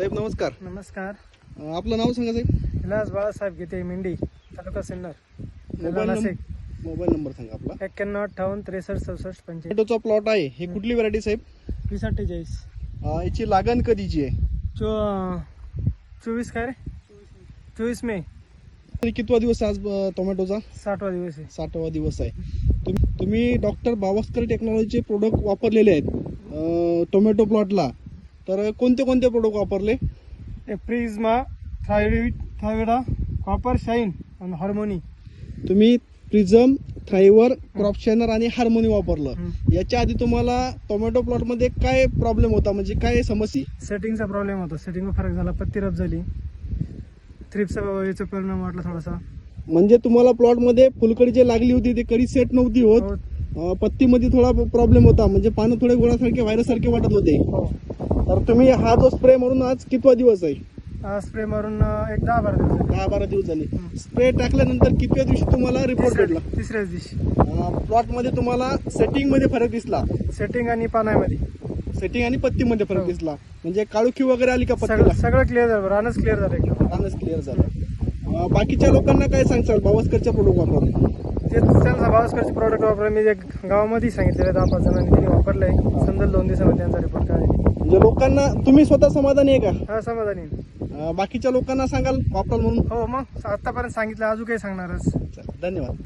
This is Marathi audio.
नमस्कार. नमस्कार. अं, आपलं नाव सांगा साहेब. विलास बाळासाहेब गीते मेंढी तालुका सिन्नर. जिल्हा mobile Nashik. Number mobile number सांगा आपला. एक्क्याण्णव अठ्ठावन्न त्रेसष्ट चौसष्ट टोमॅटोचा प्लॉट आहे. हे कुठली व्हरायटी साहेब? वीस अठ्ठेचाळीस. अं, याची लागण कधीची आहे? चो चोवीस काय रे? चोवीस मे. कितवा दिवस आहे आज अं, टोमॅटोचा साठवा दिवस आहे. साठवा दिवस आहे. तुम- तुम्ही डॉक्टर बावस्कर टेक्नॉलॉजीचे प्रोडक्ट वापरलेले आहेत. अं, टोमॅटो प्लॉटला तर कोणते कोणते प्रोडक्ट वापरले? प्रिझमा थायरॉइड थायरॉइडा कॉपर शाईन आणि हार्मोनी तुम्ही प्रिझम थ्रायवर क्रॉप शायनर आणि हार्मोनी वापरलं. याच्या आधी तुम्हाला टोमॅटो प्लॉटमध्ये काय प्रॉब्लेम होता? म्हणजे काय समस्या? सेटिंगचा प्रॉब्लेम होता. सेटिंगला फरक झाला. पत्ती रब झाली. थ्रिप्सचा याचा परिणाम वाटला थोडासा. म्हणजे तुम्हाला प्लॉटमध्ये फुलकडी जे लागली होती ते कडी सेट नव्हती होत. हो. पत्तीमध्ये थोडा प्रॉब्लेम होता. म्हणजे पानं थोडे गोळासारखे व्हायरस सारखे वाटत होते. हो. तर तुम्ही हा जो स्प्रे मारून आज कितवा दिवस आहे? स्प्रे मारून एक दहा बारा दिवस. दहा बारा दिवस झाले. स्प्रे टाकल्यानंतर कितव्या दिवशी तुम्हाला रिपोर्ट भेटला? तिसऱ्या- तिसऱ्याच दिवशी. प्लॉटमध्ये तुम्हाला सेटिंगमध्ये फरक दिसला. सेटिंग आणि पानामध्ये. सेटिंग आणि पत्तीमध्ये फरक हो. दिसला. म्हणजे काळुखी वगैरे आली का पत्तीला? सगळं क्लिअर झालं. रानच क्लिअर झालं एकदम. रानच क्लिअर झालं. बाकीच्या लोकांना काय सांगचाल बावस्करच्या प्रोडक्ट वापरून. ते त्यांचा भावस्करचे प्रॉडक्ट वापरलं मी एक गावामध्ये सांगितलेलं दहा पाच जणांनी त्यांनी वापरलंय. समजा दोन दिवसामध्ये त्यांचा रिपोर्ट काय म्हणजे लोकांना तुम्ही स्वतः समाधानी आहे का? हा समाधानी. अं, बाकीच्या लोकांना सांगाल वापराल म्हणून? हो मग आतापर्यंत सांगितलं अजून काही सांगणारच. चला, धन्यवाद.